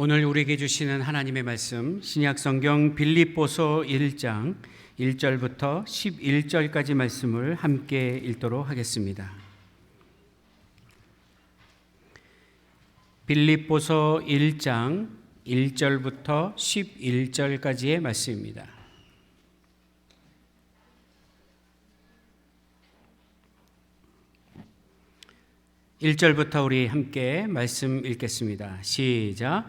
오늘 우리에게 주시는 하나님의 말씀 신약 성경 빌립보서 1장 1절부터 11절까지 말씀을 함께 읽도록 하겠습니다. 빌립보서 1장 1절부터 11절까지의 말씀입니다. (1절부터) 우리 함께 말씀 읽겠습니다 시작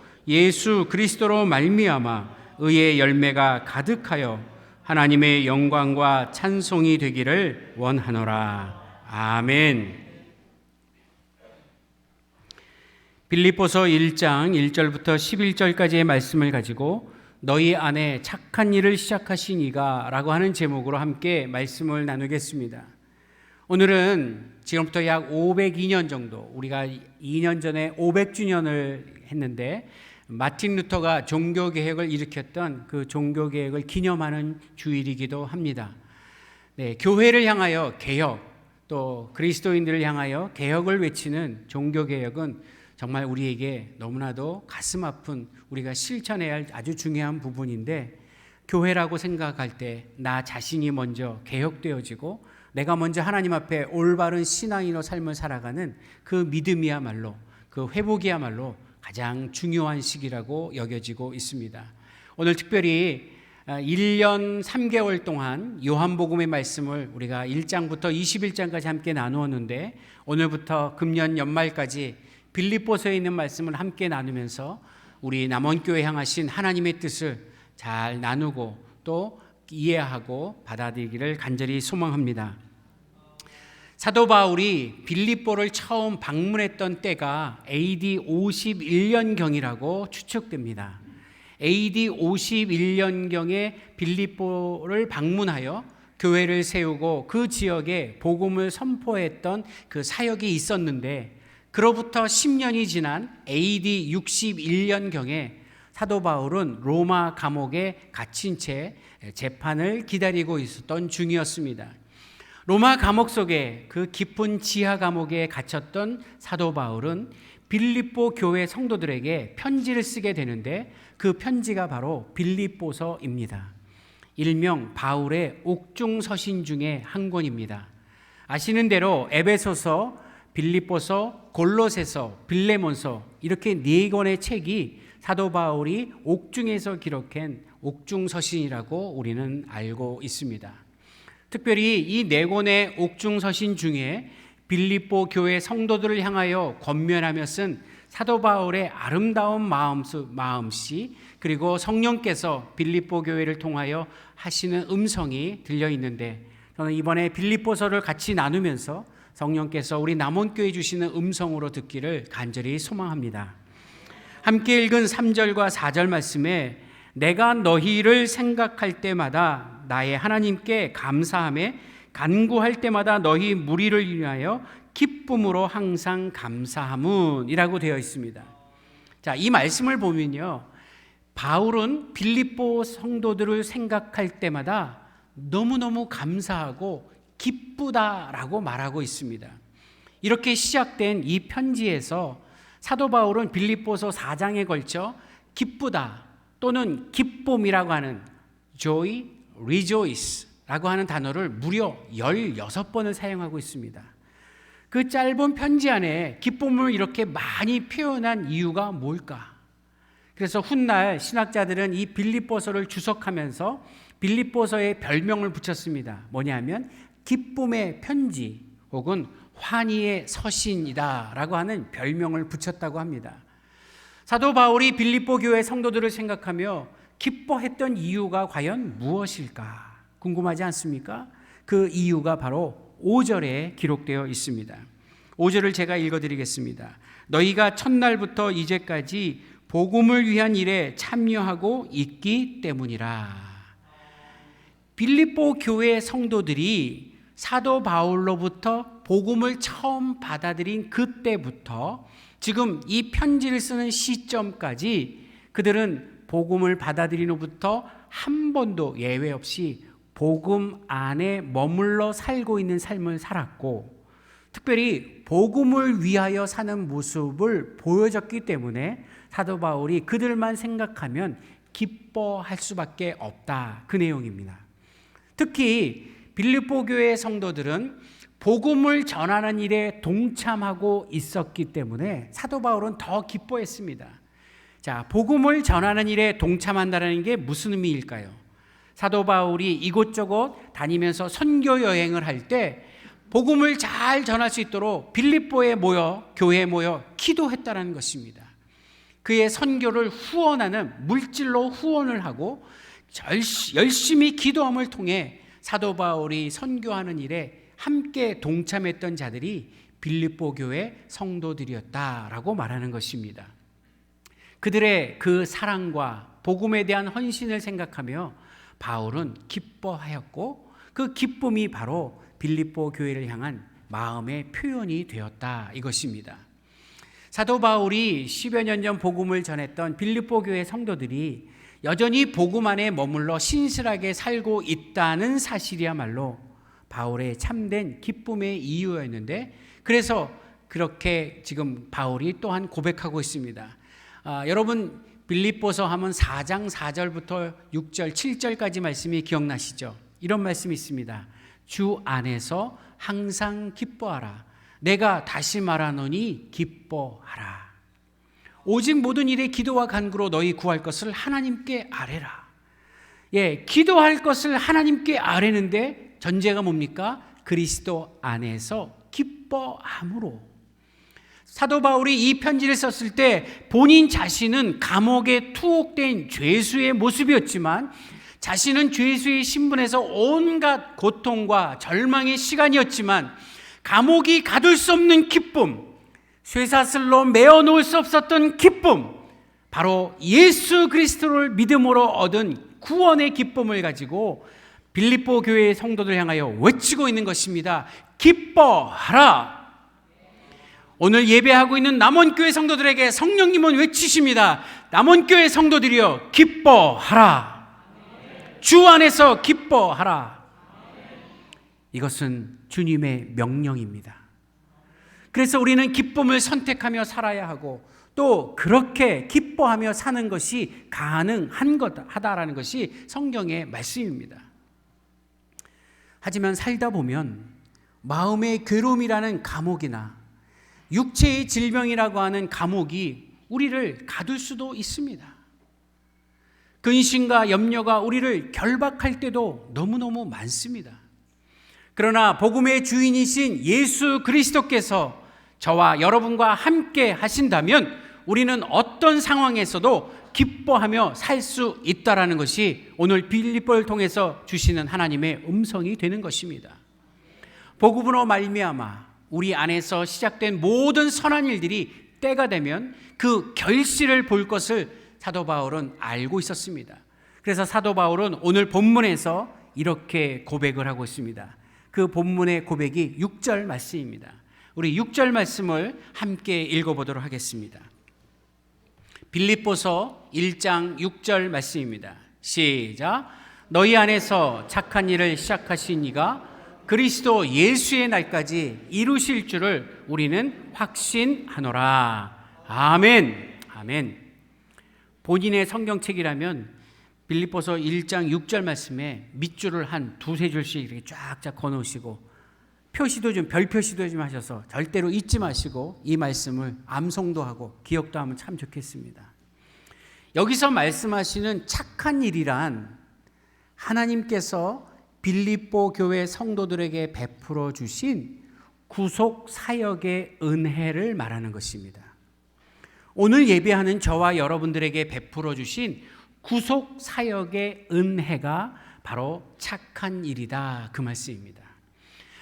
예수 그리스도로 말미암아 의의 열매가 가득하여 하나님의 영광과 찬송이 되기를 원하노라. 아멘. 빌립보서 1장 1절부터 11절까지의 말씀을 가지고 너희 안에 착한 일을 시작하신 이가라고 하는 제목으로 함께 말씀을 나누겠습니다. 오늘은 지금부터 약 502년 정도 우리가 2년 전에 500주년을 했는데 마틴 루터가 종교 개혁을 일으켰던 그 종교 개혁을 기념하는 주일이기도 합니다. 네, 교회를 향하여 개혁 또 그리스도인들을 향하여 개혁을 외치는 종교 개혁은 정말 우리에게 너무나도 가슴 아픈 우리가 실천해야 할 아주 중요한 부분인데 교회라고 생각할 때 나 자신이 먼저 개혁되어지고 내가 먼저 하나님 앞에 올바른 신앙인으로 삶을 살아가는 그 믿음이야말로 그 회복이야말로 가장 중요한 시기라고 여겨지고 있습니다. 오늘 특별히 1년 3개월 동안 요한복음의 말씀을 우리가 1장부터 21장까지 함께 나누었는데 오늘부터 금년 연말까지 빌립보서에 있는 말씀을 함께 나누면서 우리 남원교회 향하신 하나님의 뜻을 잘 나누고 또 이해하고 받아들이기를 간절히 소망합니다. 사도 바울이 빌립보를 처음 방문했던 때가 AD 51년경이라고 추측됩니다. AD 51년경에 빌립보를 방문하여 교회를 세우고 그 지역에 복음을 선포했던 그 사역이 있었는데 그로부터 10년이 지난 AD 61년경에 사도 바울은 로마 감옥에 갇힌 채 재판을 기다리고 있었던 중이었습니다. 로마 감옥 속에 그 깊은 지하 감옥에 갇혔던 사도 바울은 빌립보 교회 성도들에게 편지를 쓰게 되는데 그 편지가 바로 빌립보서입니다. 일명 바울의 옥중 서신 중에 한 권입니다. 아시는 대로 에베소서, 빌립보서, 골로새서, 빌레몬서 이렇게 네 권의 책이 사도 바울이 옥중에서 기록한 옥중 서신이라고 우리는 알고 있습니다. 특별히 이 네 권의 옥중 서신 중에 빌립보 교회 성도들을 향하여 권면하며 쓴 사도 바울의 아름다운 마음수, 마음씨 그리고 성령께서 빌립보 교회를 통하여 하시는 음성이 들려 있는데 저는 이번에 빌립보서를 같이 나누면서 성령께서 우리 남원교회 주시는 음성으로 듣기를 간절히 소망합니다. 함께 읽은 3절과 4절 말씀에 내가 너희를 생각할 때마다 나의 하나님께 감사함에 간구할 때마다 너희 무리를 위하여 기쁨으로 항상 감사함은이라고 되어 있습니다. 자, 이 말씀을 보면요. 바울은 빌립보 성도들을 생각할 때마다 너무너무 감사하고 기쁘다라고 말하고 있습니다. 이렇게 시작된 이 편지에서 사도 바울은 빌립보서 4장에 걸쳐 기쁘다 또는 기쁨이라고 하는 joy, rejoice라고 하는 단어를 무려 16번을 사용하고 있습니다. 그 짧은 편지 안에 기쁨을 이렇게 많이 표현한 이유가 뭘까? 그래서 훗날 신학자들은 이 빌립보서를 주석하면서 빌립보서의 별명을 붙였습니다. 뭐냐면 기쁨의 편지 혹은 환희의 서신이다라고 하는 별명을 붙였다고 합니다. 사도 바울이 빌립보 교회 성도들을 생각하며 기뻐했던 이유가 과연 무엇일까? 궁금하지 않습니까? 그 이유가 바로 5절에 기록되어 있습니다. 5절을 제가 읽어 드리겠습니다. 너희가 첫날부터 이제까지 복음을 위한 일에 참여하고 있기 때문이라. 빌립보 교회 성도들이 사도 바울로부터 복음을 처음 받아들인 그때부터 지금 이 편지를 쓰는 시점까지 그들은 복음을 받아들인 후부터 한 번도 예외 없이 복음 안에 머물러 살고 있는 삶을 살았고 특별히 복음을 위하여 사는 모습을 보여줬기 때문에 사도 바울이 그들만 생각하면 기뻐할 수밖에 없다. 그 내용입니다. 특히 빌립보 교회 성도들은 복음을 전하는 일에 동참하고 있었기 때문에 사도 바울은 더 기뻐했습니다. 자, 복음을 전하는 일에 동참한다는 게 무슨 의미일까요? 사도 바울이 이곳저곳 다니면서 선교 여행을 할 때 복음을 잘 전할 수 있도록 빌립보에 모여 교회에 모여 기도했다는 것입니다. 그의 선교를 후원하는 물질로 후원을 하고 열심히 기도함을 통해 사도 바울이 선교하는 일에 함께 동참했던 자들이 빌립보 교회 성도들이었다라고 말하는 것입니다. 그들의 그 사랑과 복음에 대한 헌신을 생각하며 바울은 기뻐하였고 그 기쁨이 바로 빌립보 교회를 향한 마음의 표현이 되었다 이것입니다. 사도 바울이 10여 년 전 복음을 전했던 빌립보 교회 성도들이 여전히 복음 안에 머물러 신실하게 살고 있다는 사실이야말로 바울의 참된 기쁨의 이유였는데 그래서 그렇게 지금 바울이 또한 고백하고 있습니다. 아, 여러분 빌립보서 하면 4장 4절부터 6절 7절까지 말씀이 기억나시죠? 이런 말씀이 있습니다. 주 안에서 항상 기뻐하라. 내가 다시 말하노니 기뻐하라. 오직 모든 일에 기도와 간구로 너희 구할 것을 하나님께 아뢰라. 예, 기도할 것을 하나님께 아뢰는데 전제가 뭡니까? 그리스도 안에서 기뻐함으로. 사도 바울이 이 편지를 썼을 때 본인 자신은 감옥에 투옥된 죄수의 모습이었지만 자신은 죄수의 신분에서 온갖 고통과 절망의 시간이었지만 감옥이 가둘 수 없는 기쁨, 쇠사슬로 메어 놓을 수 없었던 기쁨, 바로 예수 그리스도를 믿음으로 얻은 구원의 기쁨을 가지고 빌립보 교회의 성도들 향하여 외치고 있는 것입니다. 기뻐하라. 오늘 예배하고 있는 남원교회 성도들에게 성령님은 외치십니다. 남원교회 성도들이여 기뻐하라. 주 안에서 기뻐하라. 이것은 주님의 명령입니다. 그래서 우리는 기쁨을 선택하며 살아야 하고 또 그렇게 기뻐하며 사는 것이 가능한 거다라는 것이 성경의 말씀입니다. 하지만 살다 보면 마음의 괴로움이라는 감옥이나 육체의 질병이라고 하는 감옥이 우리를 가둘 수도 있습니다. 근심과 염려가 우리를 결박할 때도 너무너무 많습니다. 그러나 복음의 주인이신 예수 그리스도께서 저와 여러분과 함께 하신다면 우리는 어떤 상황에서도 기뻐하며 살 수 있다라는 것이 오늘 빌립보를 통해서 주시는 하나님의 음성이 되는 것입니다. 복음으로 말미암아 우리 안에서 시작된 모든 선한 일들이 때가 되면 그 결실을 볼 것을 사도 바울은 알고 있었습니다. 그래서 사도 바울은 오늘 본문에서 이렇게 고백을 하고 있습니다. 그 본문의 고백이 6절 말씀입니다. 우리 6절 말씀을 함께 읽어보도록 하겠습니다. 빌립보서 1장 6절 말씀입니다. 시작. 너희 안에서 착한 일을 시작하신 이가 그리스도 예수의 날까지 이루실 줄을 우리는 확신하노라. 아멘. 아멘. 본인의 성경책이라면 빌립보서 1장 6절 말씀에 밑줄을 한 두세 줄씩 이렇게 쫙쫙 거 놓으시고 표시도 좀 별 표시도 좀 하셔서 절대로 잊지 마시고 이 말씀을 암송도 하고 기억도 하면 참 좋겠습니다. 여기서 말씀하시는 착한 일이란 하나님께서 빌립보 교회 성도들에게 베풀어 주신 구속 사역의 은혜를 말하는 것입니다. 오늘 예배하는 저와 여러분들에게 베풀어 주신 구속 사역의 은혜가 바로 착한 일이다 그 말씀입니다.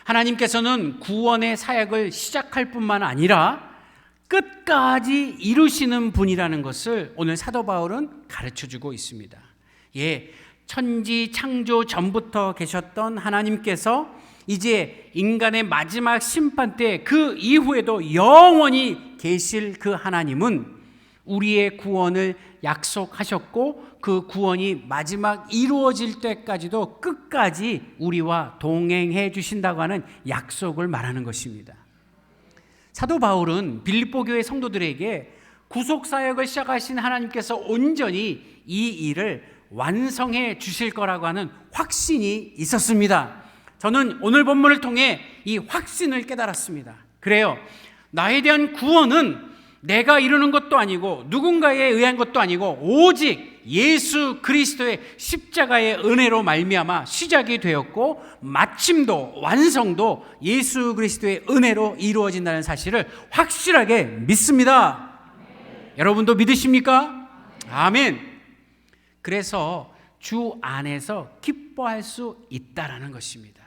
하나님께서는 구원의 사역을 시작할 뿐만 아니라 끝까지 이루시는 분이라는 것을 오늘 사도 바울은 가르쳐 주고 있습니다. 예, 천지 창조 전부터 계셨던 하나님께서 이제 인간의 마지막 심판 때 그 이후에도 영원히 계실 그 하나님은 우리의 구원을 약속하셨고 그 구원이 마지막 이루어질 때까지도 끝까지 우리와 동행해 주신다고 하는 약속을 말하는 것입니다. 사도 바울은 빌립보 교회 성도들에게 구속 사역을 시작하신 하나님께서 온전히 이 일을 완성해 주실 거라고 하는 확신이 있었습니다. 저는 오늘 본문을 통해 이 확신을 깨달았습니다. 그래요. 나에 대한 구원은 내가 이루는 것도 아니고 누군가에 의한 것도 아니고 오직 예수 그리스도의 십자가의 은혜로 말미암아 시작이 되었고 마침도 완성도 예수 그리스도의 은혜로 이루어진다는 사실을 확실하게 믿습니다. 여러분도 믿으십니까? 아멘. 그래서 주 안에서 기뻐할 수 있다라는 것입니다.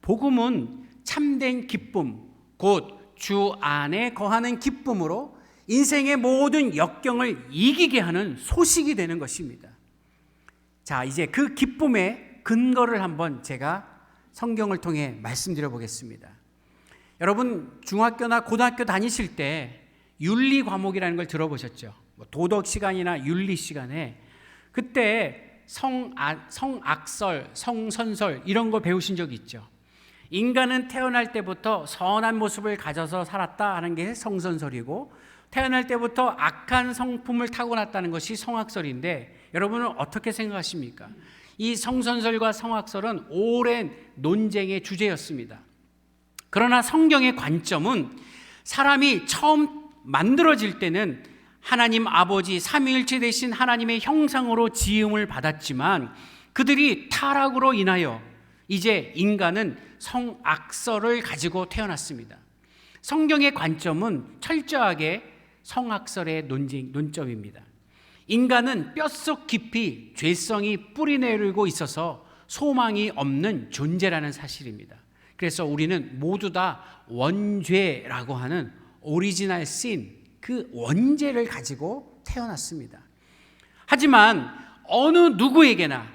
복음은 참된 기쁨, 곧 주 안에 거하는 기쁨으로 인생의 모든 역경을 이기게 하는 소식이 되는 것입니다. 자, 이제 그 기쁨의 근거를 한번 제가 성경을 통해 말씀드려 보겠습니다. 여러분, 중학교나 고등학교 다니실 때 윤리 과목이라는 걸 들어보셨죠? 뭐 도덕 시간이나 윤리 시간에 그때 성악, 성악설, 성선설 이런 거 배우신 적 있죠? 인간은 태어날 때부터 선한 모습을 가져서 살았다 하는 게 성선설이고 태어날 때부터 악한 성품을 타고났다는 것이 성악설인데 여러분은 어떻게 생각하십니까? 이 성선설과 성악설은 오랜 논쟁의 주제였습니다. 그러나 성경의 관점은 사람이 처음 만들어질 때는 하나님 아버지 삼위일체 되신 하나님의 형상으로 지음을 받았지만 그들이 타락으로 인하여 이제 인간은 성악설을 가지고 태어났습니다. 성경의 관점은 철저하게 성악설의 논쟁, 논점입니다. 인간은 뼛속 깊이 죄성이 뿌리내리고 있어서 소망이 없는 존재라는 사실입니다. 그래서 우리는 모두 다 원죄라고 하는 오리지널 씬, 그 원죄를 가지고 태어났습니다. 하지만 어느 누구에게나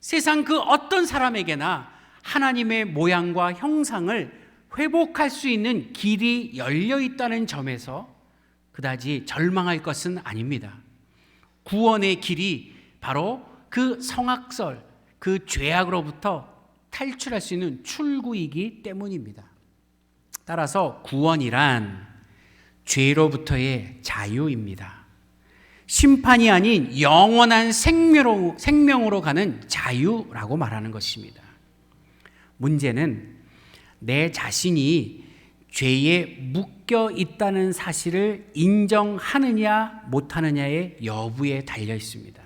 세상 그 어떤 사람에게나 하나님의 모양과 형상을 회복할 수 있는 길이 열려 있다는 점에서 그다지 절망할 것은 아닙니다. 구원의 길이 바로 그 성악설, 그 죄악으로부터 탈출할 수 있는 출구이기 때문입니다. 따라서 구원이란 죄로부터의 자유입니다. 심판이 아닌 영원한 생명으로, 생명으로 가는 자유라고 말하는 것입니다. 문제는 내 자신이 죄에 묶여 있다는 사실을 인정하느냐 못하느냐의 여부에 달려 있습니다.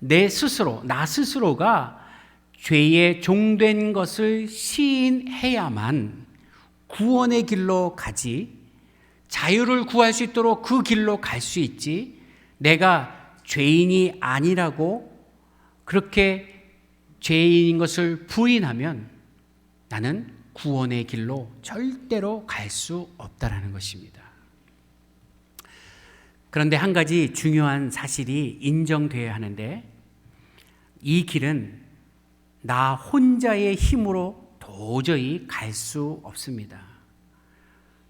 내 스스로, 나 스스로가 죄에 종된 것을 시인해야만 구원의 길로 가지, 자유를 구할 수 있도록 그 길로 갈 수 있지, 내가 죄인이 아니라고 그렇게 죄인인 것을 부인하면 나는 구원의 길로 절대로 갈 수 없다라는 것입니다. 그런데 한 가지 중요한 사실이 인정되어야 하는데 이 길은 나 혼자의 힘으로 도저히 갈 수 없습니다.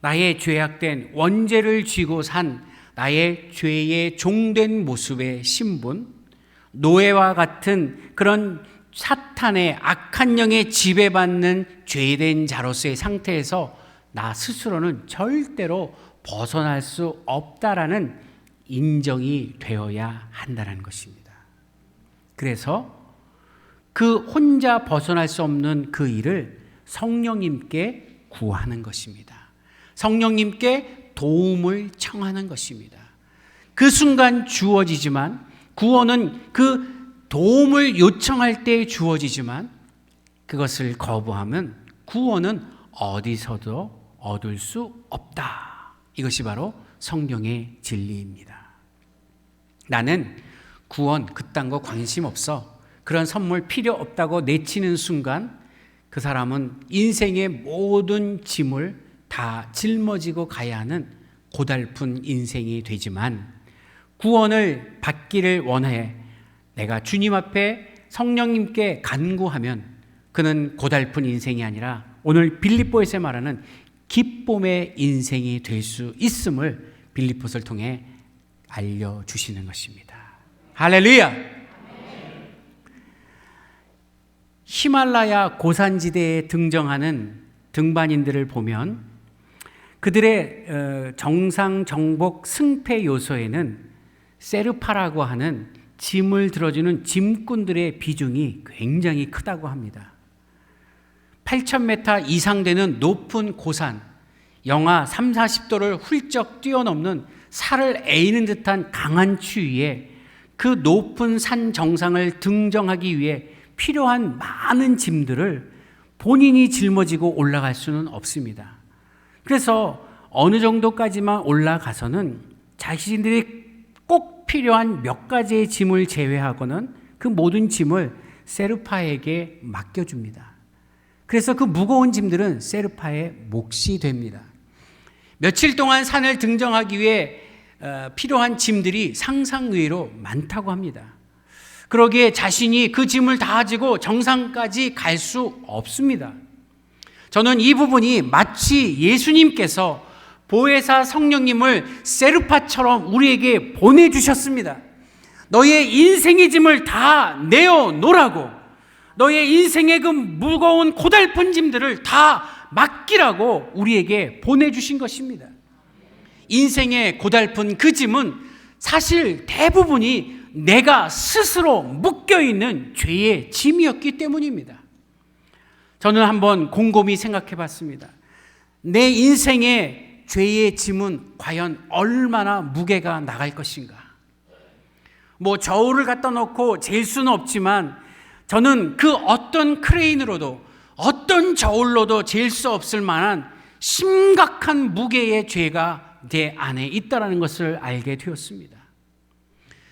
나의 죄악된 원죄를 쥐고 산 나의 죄의 종된 모습의 신분, 노예와 같은 그런 사탄의 악한 영에 지배받는 죄된 자로서의 상태에서 나 스스로는 절대로 벗어날 수 없다라는 인정이 되어야 한다는 것입니다. 그래서 그 혼자 벗어날 수 없는 그 일을 성령님께 구하는 것입니다. 성령님께 도움을 청하는 것입니다. 그 순간 주어지지만 구원은 그 도움을 요청할 때 주어지지만 그것을 거부하면 구원은 어디서도 얻을 수 없다. 이것이 바로 성경의 진리입니다. 나는 구원 그딴 거 관심 없어. 그런 선물 필요 없다고 내치는 순간 그 사람은 인생의 모든 짐을 다 짊어지고 가야 하는 고달픈 인생이 되지만 구원을 받기를 원해 내가 주님 앞에 성령님께 간구하면 그는 고달픈 인생이 아니라 오늘 빌립보에서 말하는 기쁨의 인생이 될 수 있음을 빌립보를 통해 알려 주시는 것입니다. 할렐루야! 히말라야 고산지대에 등정하는 등반인들을 보면 그들의 어, 정상 정복 승패 요소에는 세르파라고 하는 짐을 들어주는 짐꾼들의 비중이 굉장히 크다고 합니다. 8,000m 이상 되는 높은 고산, 영하 3, 40도를 훌쩍 뛰어넘는 살을 에이는 듯한 강한 추위에 그 높은 산 정상을 등정하기 위해 필요한 많은 짐들을 본인이 짊어지고 올라갈 수는 없습니다. 그래서 어느 정도까지만 올라가서는 자신들이 꼭 필요한 몇 가지의 짐을 제외하고는 그 모든 짐을 세르파에게 맡겨줍니다. 그래서 그 무거운 짐들은 세르파의 몫이 됩니다. 며칠 동안 산을 등정하기 위해 어, 필요한 짐들이 상상 외로 많다고 합니다. 그러기에 자신이 그 짐을 다 가지고 정상까지 갈 수 없습니다. 저는 이 부분이 마치 예수님께서 보혜사 성령님을 세르파처럼 우리에게 보내주셨습니다. 너의 인생의 짐을 다 내어놓으라고. 너의 인생의 그 무거운 고달픈 짐들을 다 맡기라고 우리에게 보내주신 것입니다. 인생의 고달픈 그 짐은 사실 대부분이 내가 스스로 묶여있는 죄의 짐이었기 때문입니다. 저는 한번 곰곰이 생각해 봤습니다. 내 인생의 죄의 짐은 과연 얼마나 무게가 나갈 것인가? 뭐 저울을 갖다 놓고 잴 수는 없지만 저는 그 어떤 크레인으로도 어떤 저울로도 잴 수 없을 만한 심각한 무게의 죄가 내 안에 있다라는 것을 알게 되었습니다.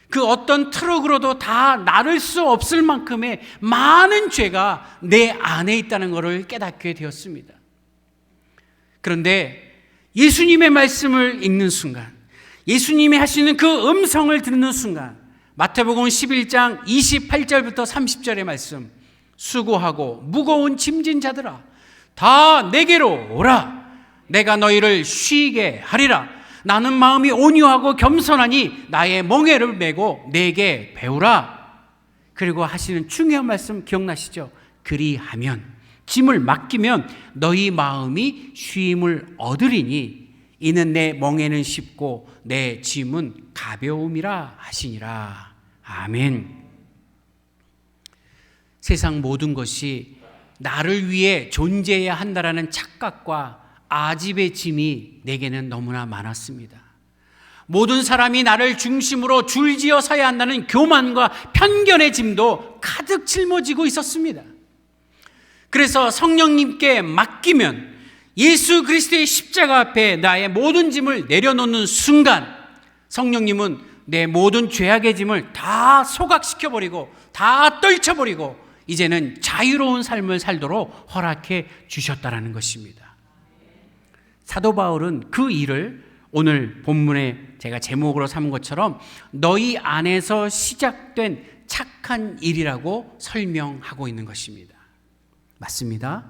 그 어떤 트럭으로도 다 나를 수 없을 만큼의 많은 죄가 내 안에 있다는 것을 깨닫게 되었습니다. 그런데 예수님의 말씀을 읽는 순간, 예수님이 하시는 그 음성을 듣는 순간, 마태복음 11장 28절부터 30절의 말씀, 수고하고 무거운 짐진 자들아, 다 내게로 오라. 내가 너희를 쉬게 하리라. 나는 마음이 온유하고 겸손하니 나의 멍에를 메고 내게 배우라. 그리고 하시는 중요한 말씀 기억나시죠? 그리하면 짐을 맡기면 너희 마음이 쉼을 얻으리니 이는 내 멍에는 쉽고 내 짐은 가벼움이라 하시니라. 아멘. 세상 모든 것이 나를 위해 존재해야 한다라는 착각과 아집의 짐이 내게는 너무나 많았습니다. 모든 사람이 나를 중심으로 줄지어 서야 한다는 교만과 편견의 짐도 가득 짊어지고 있었습니다. 그래서 성령님께 맡기면 예수 그리스도의 십자가 앞에 나의 모든 짐을 내려놓는 순간 성령님은 내 모든 죄악의 짐을 다 소각시켜 버리고 다 떨쳐 버리고 이제는 자유로운 삶을 살도록 허락해 주셨다라는 것입니다. 사도 바울은 그 일을 오늘 본문에 제가 제목으로 삼은 것처럼 너희 안에서 시작된 착한 일이라고 설명하고 있는 것입니다. 맞습니다.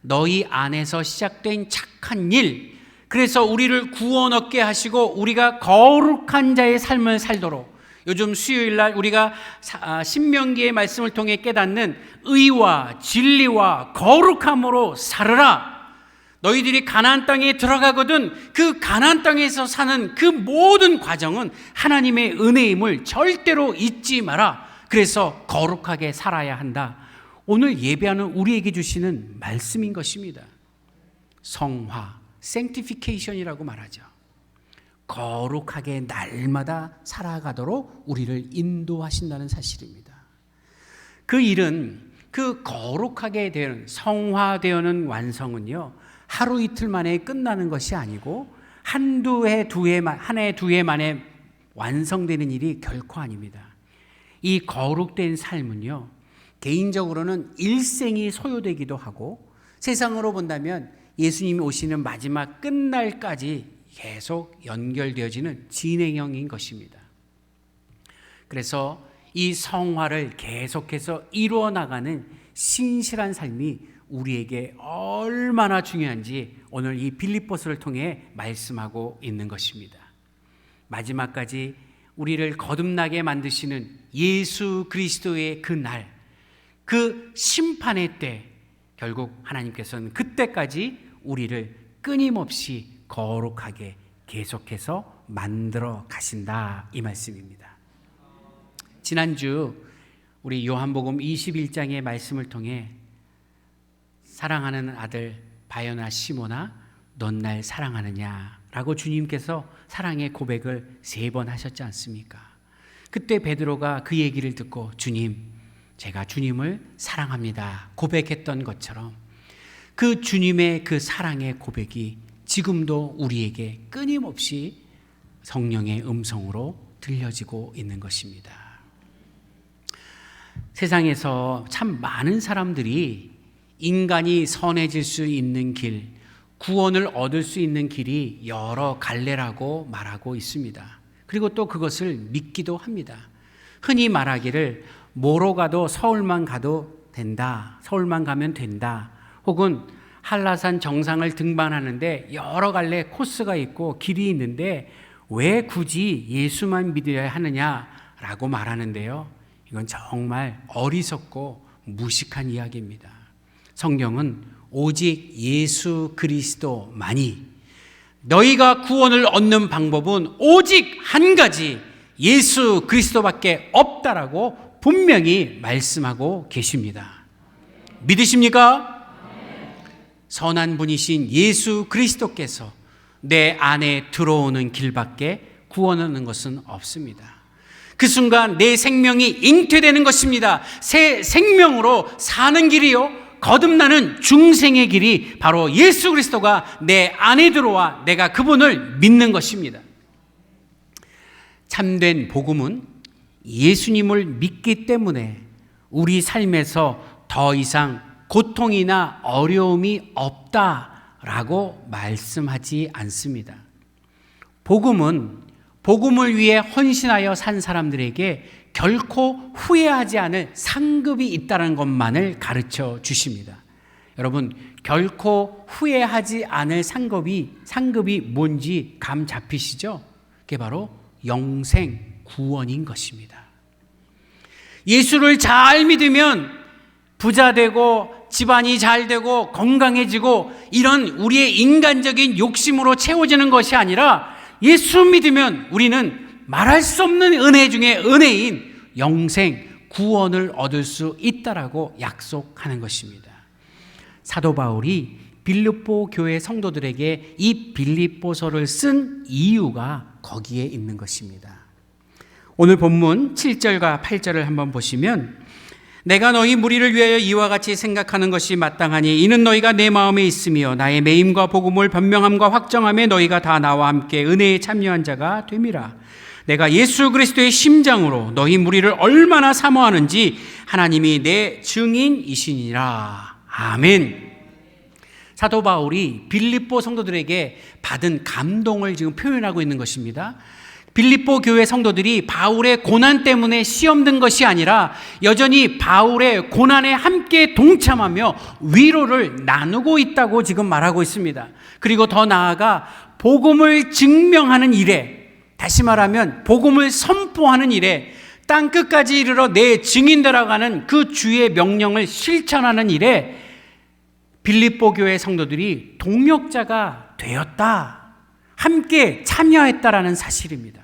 너희 안에서 시작된 착한 일. 그래서 우리를 구원 얻게 하시고 우리가 거룩한 자의 삶을 살도록 요즘 수요일 날 우리가 사- 아, 신명기의 말씀을 통해 깨닫는 의와 진리와 거룩함으로 살으라. 너희들이 가나안 땅에 들어가거든 그 가나안 땅에서 사는 그 모든 과정은 하나님의 은혜임을 절대로 잊지 마라. 그래서 거룩하게 살아야 한다. 오늘 예배하는 우리에게 주시는 말씀인 것입니다. 성화, sanctification이라고 말하죠. 거룩하게 날마다 살아가도록 우리를 인도하신다는 사실입니다. 그 일은 그 거룩하게 되는 성화되어는 완성은요 하루 이틀 만에 끝나는 것이 아니고 한두 해, 두 해, 한 해, 두 해 만에 완성되는 일이 결코 아닙니다. 이 거룩된 삶은요 개인적으로는 일생이 소요되기도 하고 세상으로 본다면 예수님이 오시는 마지막 끝날까지 계속 연결되어지는 진행형인 것입니다. 그래서 이 성화를 계속해서 이루어 나가는 신실한 삶이 우리에게 얼마나 중요한지 오늘 이 빌립보스를 통해 말씀하고 있는 것입니다. 마지막까지 우리를 거듭나게 만드시는 예수 그리스도의 그 날, 그 심판의 때, 결국 하나님께서는 그때까지 우리를 끊임없이 거룩하게 계속해서 만들어 가신다 이 말씀입니다. 지난주 우리 요한복음 21장의 말씀을 통해 사랑하는 아들 바요나 시모나 넌 날 사랑하느냐 라고 주님께서 사랑의 고백을 세 번 하셨지 않습니까? 그때 베드로가 그 얘기를 듣고 주님 제가 주님을 사랑합니다 고백했던 것처럼 그 주님의 그 사랑의 고백이 지금도 우리에게 끊임없이 성령의 음성으로 들려지고 있는 것입니다. 세상에서 참 많은 사람들이 인간이 선해질 수 있는 길, 구원을 얻을 수 있는 길이 여러 갈래라고 말하고 있습니다. 그리고 또 그것을 믿기도 합니다. 흔히 말하기를 뭐로 가도 서울만 가도 된다. 서울만 가면 된다. 혹은 한라산 정상을 등반하는데 여러 갈래 코스가 있고 길이 있는데 왜 굳이 예수만 믿어야 하느냐라고 말하는데요. 이건 정말 어리석고 무식한 이야기입니다. 성경은 오직 예수 그리스도만이 너희가 구원을 얻는 방법은 오직 한 가지 예수 그리스도밖에 없다라고 분명히 말씀하고 계십니다. 믿으십니까? 선한 분이신 예수 그리스도께서 내 안에 들어오는 길밖에 구원하는 것은 없습니다. 그 순간 내 생명이 잉태되는 것입니다. 새 생명으로 사는 길이요. 거듭나는 중생의 길이 바로 예수 그리스도가 내 안에 들어와 내가 그분을 믿는 것입니다. 참된 복음은 예수님을 믿기 때문에 우리 삶에서 더 이상 고통이나 어려움이 없다라고 말씀하지 않습니다. 복음은 복음을 위해 헌신하여 산 사람들에게 결코 후회하지 않을 상급이 있다는 것만을 가르쳐 주십니다. 여러분, 결코 후회하지 않을 상급이 상급이 뭔지 감 잡히시죠? 그게 바로 영생 구원인 것입니다. 예수를 잘 믿으면 부자 되고 집안이 잘 되고 건강해지고 이런 우리의 인간적인 욕심으로 채워지는 것이 아니라 예수 믿으면 우리는 말할 수 없는 은혜 중에 은혜인 영생 구원을 얻을 수 있다라고 약속하는 것입니다. 사도 바울이 빌립보 교회 성도들에게 이 빌립보서를 쓴 이유가 거기에 있는 것입니다. 오늘 본문 7절과 8절을 한번 보시면 내가 너희 무리를 위하여 이와 같이 생각하는 것이 마땅하니 이는 너희가 내 마음에 있으며 나의 매임과 복음을 변명함과 확정함에 너희가 다 나와 함께 은혜에 참여한 자가 됨이라. 내가 예수 그리스도의 심장으로 너희 무리를 얼마나 사모하는지 하나님이 내 증인이시니라. 아멘. 사도 바울이 빌립보 성도들에게 받은 감동을 지금 표현하고 있는 것입니다. 빌립보 교회 성도들이 바울의 고난 때문에 시험 든 것이 아니라 여전히 바울의 고난에 함께 동참하며 위로를 나누고 있다고 지금 말하고 있습니다. 그리고 더 나아가 복음을 증명하는 일에 다시 말하면 복음을 선포하는 일에 땅 끝까지 이르러 내 증인되라고 하는 그 주의 명령을 실천하는 일에 빌립보 교회 성도들이 동력자가 되었다. 함께 참여했다라는 사실입니다.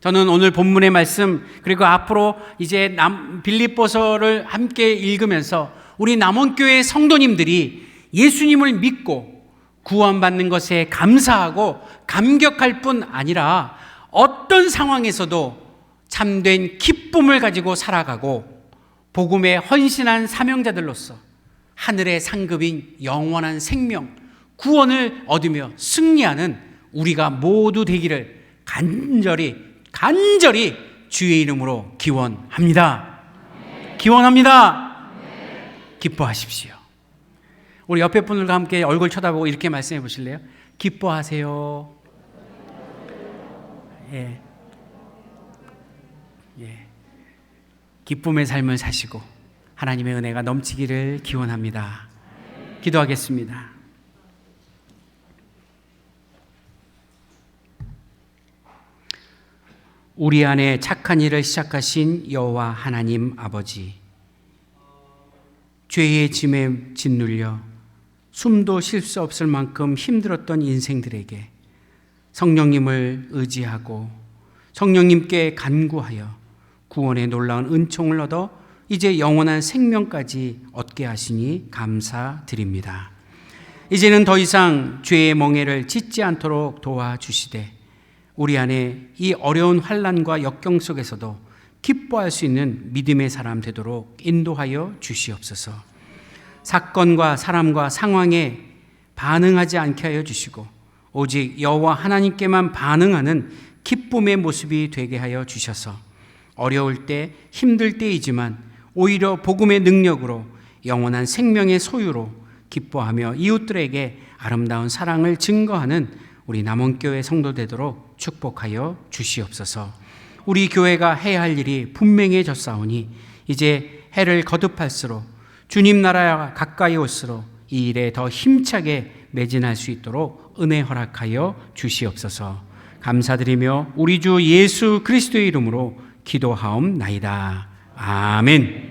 저는 오늘 본문의 말씀 그리고 앞으로 이제 남 빌립보서를 함께 읽으면서 우리 남원교회 성도님들이 예수님을 믿고 구원받는 것에 감사하고 감격할 뿐 아니라 어떤 상황에서도 참된 기쁨을 가지고 살아가고 복음에 헌신한 사명자들로서 하늘의 상급인 영원한 생명, 구원을 얻으며 승리하는 우리가 모두 되기를 간절히, 간절히 주의 이름으로 기원합니다. 기원합니다. 기뻐하십시오. 우리 옆에 분들과 함께 얼굴 쳐다보고 이렇게 말씀해 보실래요? 기뻐하세요. 예. 예. 기쁨의 삶을 사시고 하나님의 은혜가 넘치기를 기원합니다. 기도하겠습니다. 우리 안에 착한 일을 시작하신 여호와 하나님 아버지 죄의 짐에 짓눌려 숨도 쉴 수 없을 만큼 힘들었던 인생들에게 성령님을 의지하고 성령님께 간구하여 구원의 놀라운 은총을 얻어 이제 영원한 생명까지 얻게 하시니 감사드립니다. 이제는 더 이상 죄의 멍에를 짓지 않도록 도와주시되 우리 안에 이 어려운 환란과 역경 속에서도 기뻐할 수 있는 믿음의 사람 되도록 인도하여 주시옵소서. 사건과 사람과 상황에 반응하지 않게 하여 주시고 오직 여호와 하나님께만 반응하는 기쁨의 모습이 되게 하여 주셔서 어려울 때 힘들 때이지만 오히려 복음의 능력으로 영원한 생명의 소유로 기뻐하며 이웃들에게 아름다운 사랑을 증거하는 우리 남원교회 성도 되도록 축복하여 주시옵소서. 우리 교회가 해야 할 일이 분명해졌사오니 이제 해를 거듭할수록 주님 나라가 가까이 올수록 이 일에 더 힘차게 매진할 수 있도록 은혜 허락하여 주시옵소서. 감사드리며 우리 주 예수 그리스도의 이름으로 기도하옵나이다. 아멘.